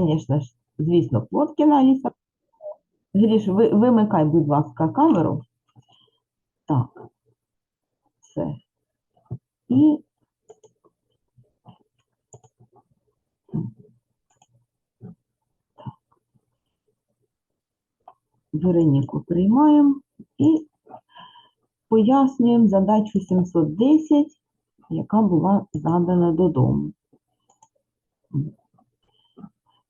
звісно ж, звісно, Плоткіна Аліса. Гріш, ви, вимикай, будь ласка, камеру. Так. Все. І Вероніку приймаємо і пояснюємо задачу 710, яка була задана додому.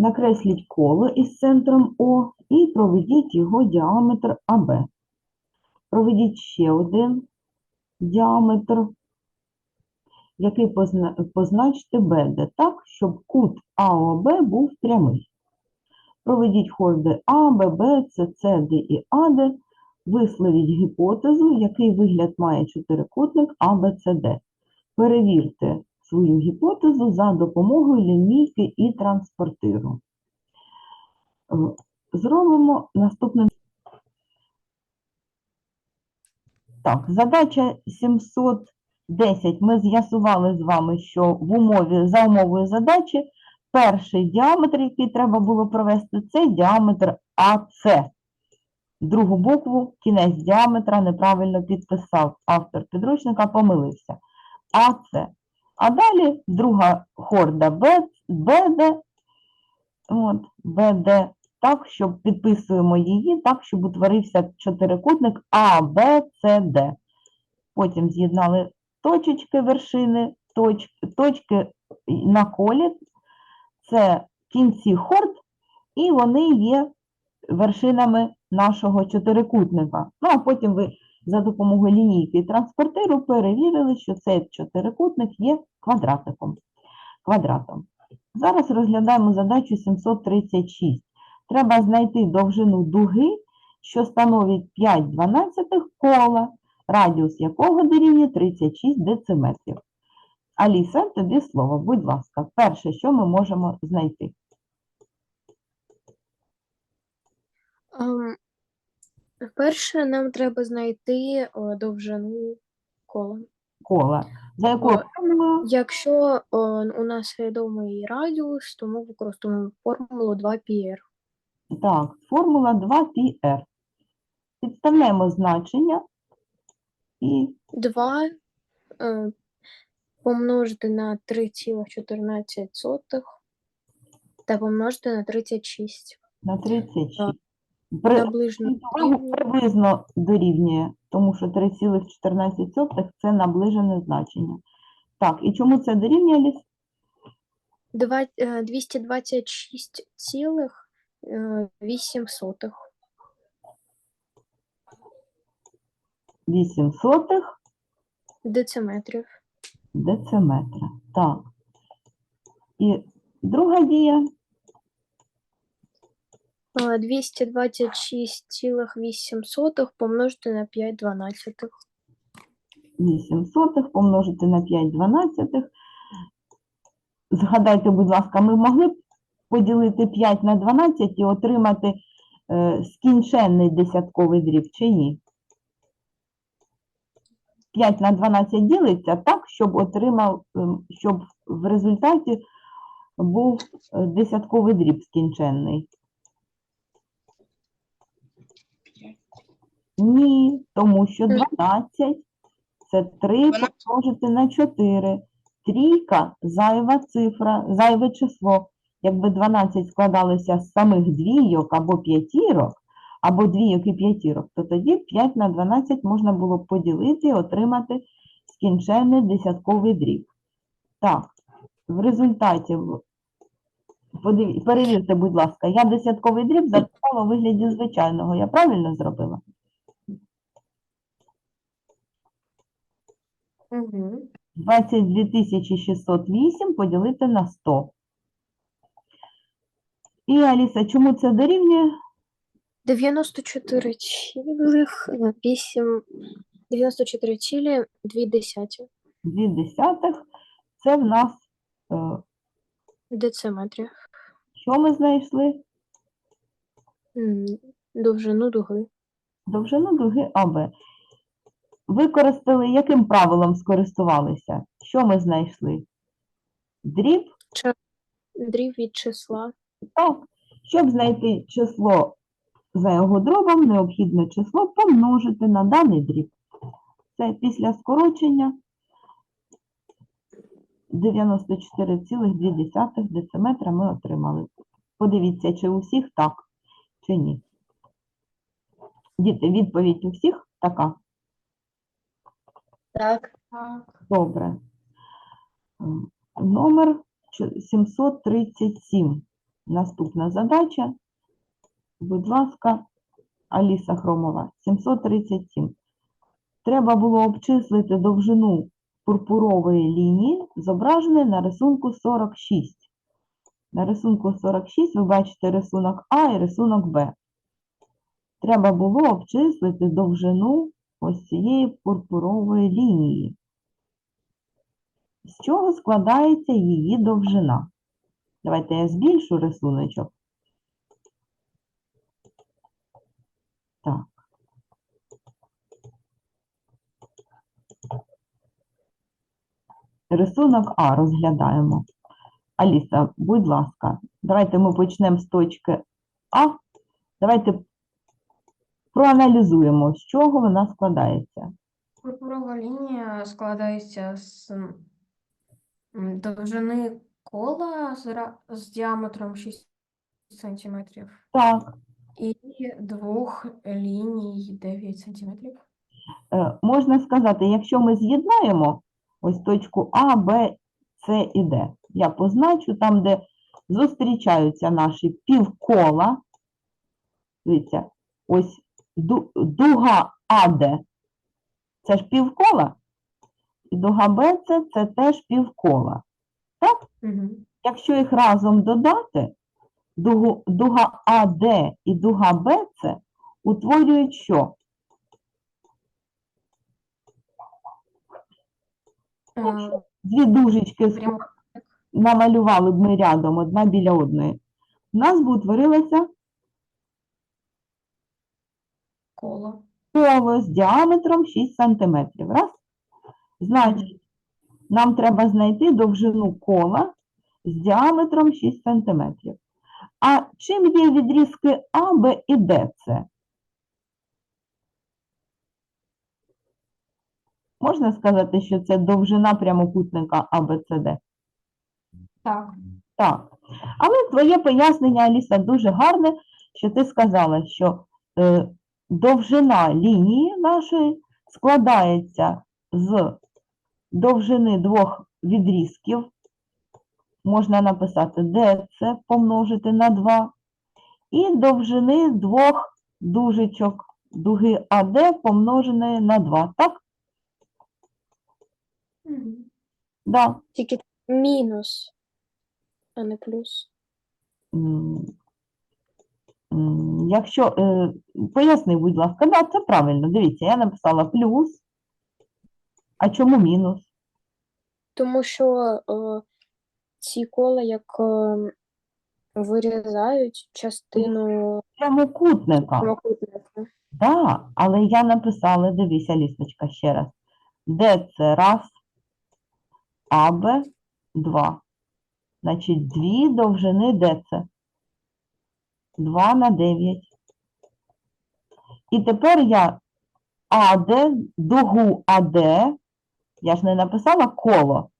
Накресліть коло із центром О і проведіть його діаметр АБ. Проведіть ще один діаметр, який позначте БД так, щоб кут АОБ був прямий. Проведіть хорди А, ББ, СЦ, Д і АД. Висловіть гіпотезу, який вигляд має чотирикутник АБЦД. Перевірте свою гіпотезу за допомогою лінійки і транспортиру. Е, Зробимо наступним. Так, задача 710. Ми з'ясували з вами, що в умові, за умовою задачі перший діаметр, який треба було провести, це діаметр АС. Другу букву, кінець діаметра неправильно підписав. Автор підручника помилився. АС. А далі друга хорда БД, от, БД, так, щоб підписуємо її, так, щоб утворився чотирикутник А, Б, С, Д. Потім з'єднали точечки вершини, точ, точки на колі, це кінці хорд, і вони є вершинами нашого чотирикутника. Ну, а потім ви за допомогою лінійки і транспортиру перевірили, що цей чотирикутник є квадратиком. квадратом. Зараз розглядаємо задачу 736. Треба знайти довжину дуги, що становить 5 дванадцятих кола, радіус якого дорівнює 36 дециметрів. Аліса, тобі слово, будь ласка. Перше, що ми можемо знайти? Перше нам треба знайти довжину кола. Кола. За якою О, формулою? Якщо о, у нас відомий радіус, то ми використовуємо формулу 2πr. Так, формула 2πr. Підставляємо значення і 2 е, помножити на 3,14 та помножити на 36. на 36. Наближено дорівнює приблизно дорівнює, тому що 3,14 це наближене значення. Так, і чому це дорівнює, Ліс? е, 226,8 сотих. 8 сотих дециметрів. дециметра. Так. І друга дія Е, 226,8 помножити на 5 дванадцятих. 8 сотих помножити на 5 дванадцятих. Згадайте, будь ласка, ми могли б поділити 5 на 12 і отримати е, скінченний десятковий дріб чи ні? 5 на 12 ділиться так, щоб отримав, ем, щоб в результаті був е, десятковий дріб скінченний. Ні, тому що 12 це 3 Дванадцять. помножити на 4. Трійка зайва цифра, зайве число. Якби 12 складалося з самих двійок або п'ятірок, або двійок і п'ятірок, то тоді 5 на 12 можна було б поділити і отримати скінченний десятковий дріб. Так, в результаті, перевірте, будь ласка, я десятковий дріб записала у вигляді звичайного. Я правильно зробила? Угу. 22 608 поділити на 100. І, Аліса, чому це дорівнює? 94 цілих 8 94 цілі 2 десяті 2 десятих. Це в нас, е, дециметрів. що ми знайшли? М, Довжину дуги. Довжину дуги АБ. Використали, яким правилом скористувалися? Що ми знайшли? Дріб Дріб від числа Так, щоб знайти число за його дробом, необхідно число помножити на даний дріб. Це після скорочення 94,2 дециметра ми отримали. Подивіться, чи у всіх так, чи ні. Діти, відповідь у всіх така? Так. Так. Добре. Номер 737. Наступна задача. Будь ласка, Аліса Хромова. 737. Треба було обчислити довжину пурпурової лінії, зображеної на рисунку 46. На рисунку 46 ви бачите рисунок А і рисунок Б. Треба було обчислити довжину ось цієї пурпурової лінії. З чого складається її довжина? Давайте я збільшу рисуночок. Так. Рисунок А розглядаємо. Аліса, будь ласка, давайте ми почнемо з точки А. Давайте проаналізуємо, з чого вона складається. Пурпурова лінія складається з довжини кола з, з діаметром 6 см Так, і двох ліній 9 см. Е, можна сказати, якщо ми з'єднаємо ось точку А, Б, С і Д, я позначу там, де зустрічаються наші півкола. Дивіться, ось дуга АД це ж півкола, і дуга БЦ це теж півкола. Угу. Якщо їх разом додати, дугу, дуга АД і дуга БЦ утворюють що? Дві дужечки намалювали б ми рядом одна біля одної, у нас би утворилося коло. коло з діаметром 6 см. Раз. Значить, нам треба знайти довжину кола з діаметром 6 см. А чим є відрізки А, Б і Д це? Можна сказати, що це довжина прямокутника ABCD? Так. Так. Але твоє пояснення, Аліса, дуже гарне, що ти сказала, що е, довжина лінії нашої складається з довжини двох відрізків. Можна написати DC помножити на 2. І довжини двох дужечок дуги АД помноженої на 2. Так? Угу. Да. Тільки мінус, а не плюс. М, м, Якщо, е, поясни, будь ласка, да, це правильно. Дивіться, я написала плюс. А чому мінус? Тому що е, ці кола як е, вирізають частину Прямокутника. прямокутника. Да, але я написала, дивися, лісточка, ще раз. Де це раз, АБ два. Значить, дві довжини де це? 2 на 9. І тепер я АД, дугу АД, я ж не написала коло,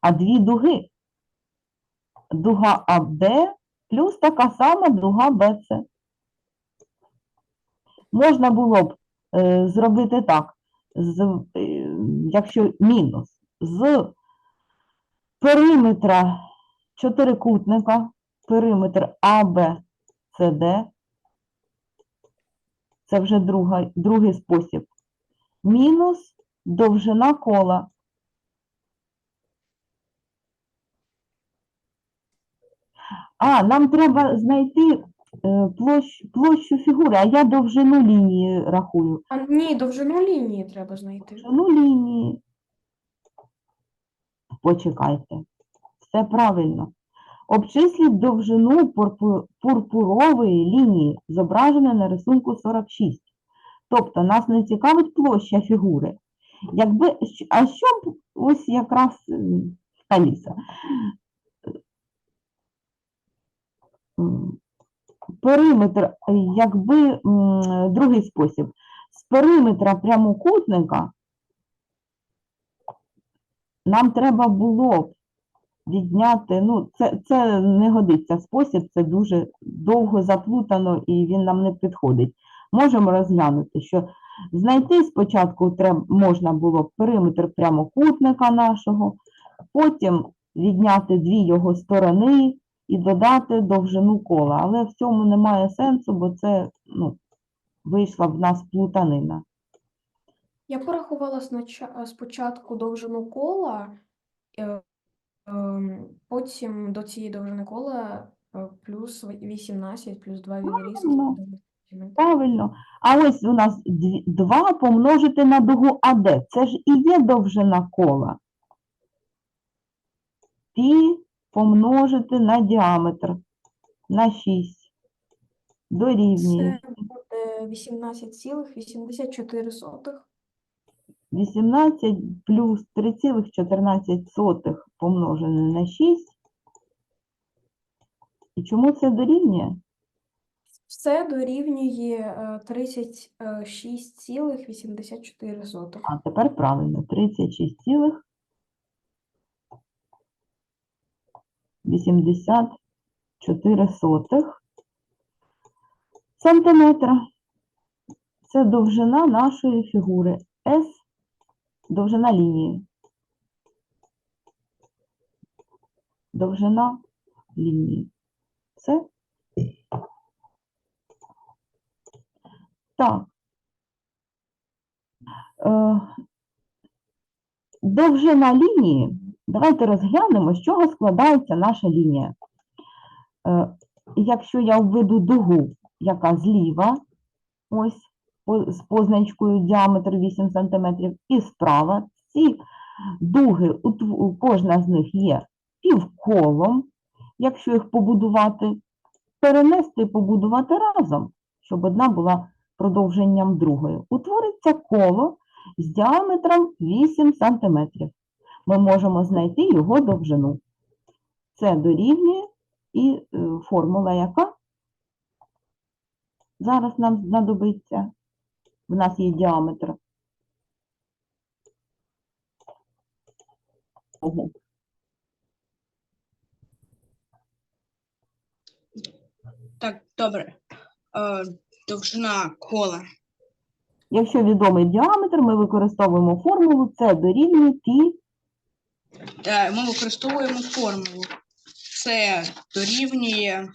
а дві дуги. Дуга АД плюс така сама дуга БЦ. Можна було б е, зробити так, з, е, якщо мінус, з периметра чотирикутника, периметр АБЦД, це вже друга, другий спосіб, мінус довжина кола. А, нам треба знайти е, площ, площу фігури, а я довжину лінії рахую. А ні, довжину лінії треба знайти. Довжину лінії. Почекайте. Все правильно. Обчисліть довжину пурпурової лінії, зображеної на рисунку 46. Тобто нас не цікавить площа фігури. Якби, а що б ось якраз Аліса? периметр, якби другий спосіб. З периметра прямокутника нам треба було б відняти, ну, це, це не годиться спосіб, це дуже довго заплутано і він нам не підходить. Можемо розглянути, що знайти спочатку треба, можна було периметр прямокутника нашого, потім відняти дві його сторони і додати довжину кола. Але в цьому немає сенсу, бо це ну, вийшла в нас плутанина. Я порахувала спочатку довжину кола, е, потім до цієї довжини кола е, плюс 18, плюс 2 відрізки. Правильно. Правильно. А ось у нас 2 помножити на дугу АД. Це ж і є довжина кола. Пі помножити на діаметр на 6. Дорівнює Це буде 18,84. 18 плюс 3,14 помножене на 6. І чому це дорівнює? Все дорівнює е, 36,84. А тепер правильно, 36 цілих 84 сотих сантиметра. Це довжина нашої фігури S, довжина лінії. Довжина лінії. Все? Так. Е, Довжина лінії. Давайте розглянемо, з чого складається наша лінія. Е, Якщо я введу дугу, яка зліва, ось з позначкою діаметр 8 см, і справа, ці дуги, кожна з них є півколом, якщо їх побудувати, перенести і побудувати разом, щоб одна була продовженням другої. Утвориться коло з діаметром 8 см. Ми можемо знайти його довжину. Це дорівнює і е, формула яка зараз нам знадобиться. В нас є діаметр. Так, добре. Е, довжина кола. Якщо відомий діаметр, ми використовуємо формулу С дорівнює пі Е, ми використовуємо формулу. Це дорівнює